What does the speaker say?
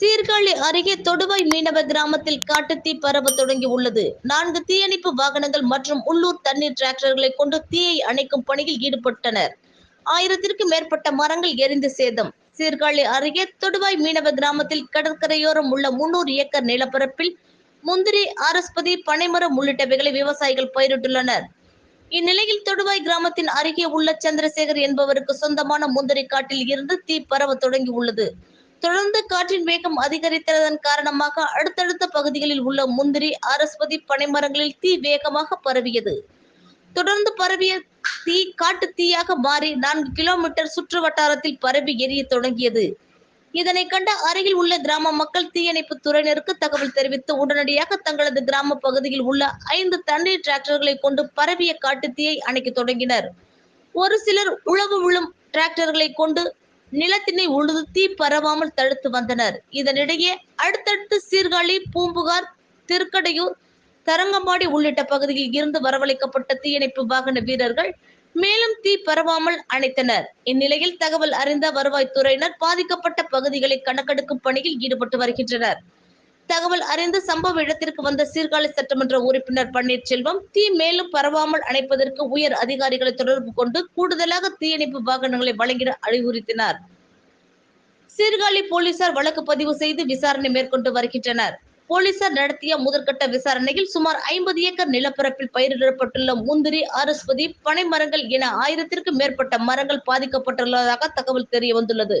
சீர்காழி அருகே தொடுவாய் மீனவ கிராமத்தில் காட்டுத்தீ பரவ தொடங்கி உள்ளது. நான்கு தீயணைப்பு வாகனங்கள் மற்றும் உள்ளூர் தண்ணீர் டிராக்டர்களை கொண்டு தீயை அணைக்கும் பணியில் ஈடுபட்டனர். ஆயிரத்திற்கும் மேற்பட்ட மரங்கள் எரிந்து சேதம். சீர்காழி அருகே தொடுவாய் மீனவ கிராமத்தில் கடற்கரையோரம் உள்ள முன்னூறு ஏக்கர் நிலப்பரப்பில் முந்திரி அரஸ்பதி பனைமரம் உள்ளிட்டவைகளை விவசாயிகள் பயிரிட்டுள்ளனர். இந்நிலையில் தொடுவாய் கிராமத்தின் அருகே உள்ள சந்திரசேகர் என்பவருக்கு சொந்தமான முந்திரி காட்டில் இருந்து தீ பரவ தொடங்கி உள்ளது. தொடர்ந்து காற்றின் வேகம் அதிகரித்ததன் காரணமாக அடுத்தடுத்த பகுதிகளில் உள்ள முந்திரி அரஸ்பதி பனைமரங்களில் தீ வேகமாக பரவியது. தொடர்ந்து பரவிய தீ காட்டு தீயாக மாறி நான்கு கிலோமீட்டர் சுற்று வட்டாரத்தில் பரவி எரிய தொடங்கியது. இதனை கண்ட அருகில் உள்ள கிராம மக்கள் தீயணைப்பு துறையினருக்கு தகவல் தெரிவித்து உடனடியாக தங்களது கிராம பகுதியில் உள்ள ஐந்து தண்ணீர் டிராக்டர்களை கொண்டு பரவிய காட்டு தீயை அணைக்க தொடங்கினர். ஒரு சிலர் உழவு விழும் டிராக்டர்களை கொண்டு நிலத்தினை உழுது தீ பரவாமல் தடுத்து வந்தனர். இதனிடையே அடுத்தடுத்து சீர்காழி பூம்புகார் திருக்கடையூர் தரங்கம்பாடி உள்ளிட்ட பகுதியில் இருந்து வரவழைக்கப்பட்ட தீயணைப்பு வாகன வீரர்கள் மேலும் தீ பரவாமல் அணைத்தனர். இந்நிலையில் தகவல் அறிந்த வருவாய்த்துறையினர் பாதிக்கப்பட்ட பகுதிகளை கணக்கெடுக்கும் பணியில் ஈடுபட்டு வருகின்றனர். தகவல் அறிந்து சம்பவ இடத்திற்கு வந்த சீர்காழி சட்டமன்ற உறுப்பினர் பன்னீர்செல்வம் தீ மேலும் பரவாமல் அணைப்பதற்கு உயர் அதிகாரிகளை தொடர்பு கொண்டு கூடுதலாக தீயணைப்பு வாகனங்களை வழங்கிட அறிவுறுத்தினார். சீர்காழி போலீசார் வழக்கு பதிவு செய்து விசாரணை மேற்கொண்டு வருகின்றனர். போலீசார் நடத்திய முதற்கட்ட விசாரணையில் சுமார் ஐம்பது ஏக்கர் நிலப்பரப்பில் பயிரிடப்பட்டுள்ள முந்திரி அரஸ்பதி பனை மரங்கள் என ஆயிரத்திற்கும் மேற்பட்ட மரங்கள் பாதிக்கப்பட்டுள்ளதாக தகவல் தெரிய வந்துள்ளது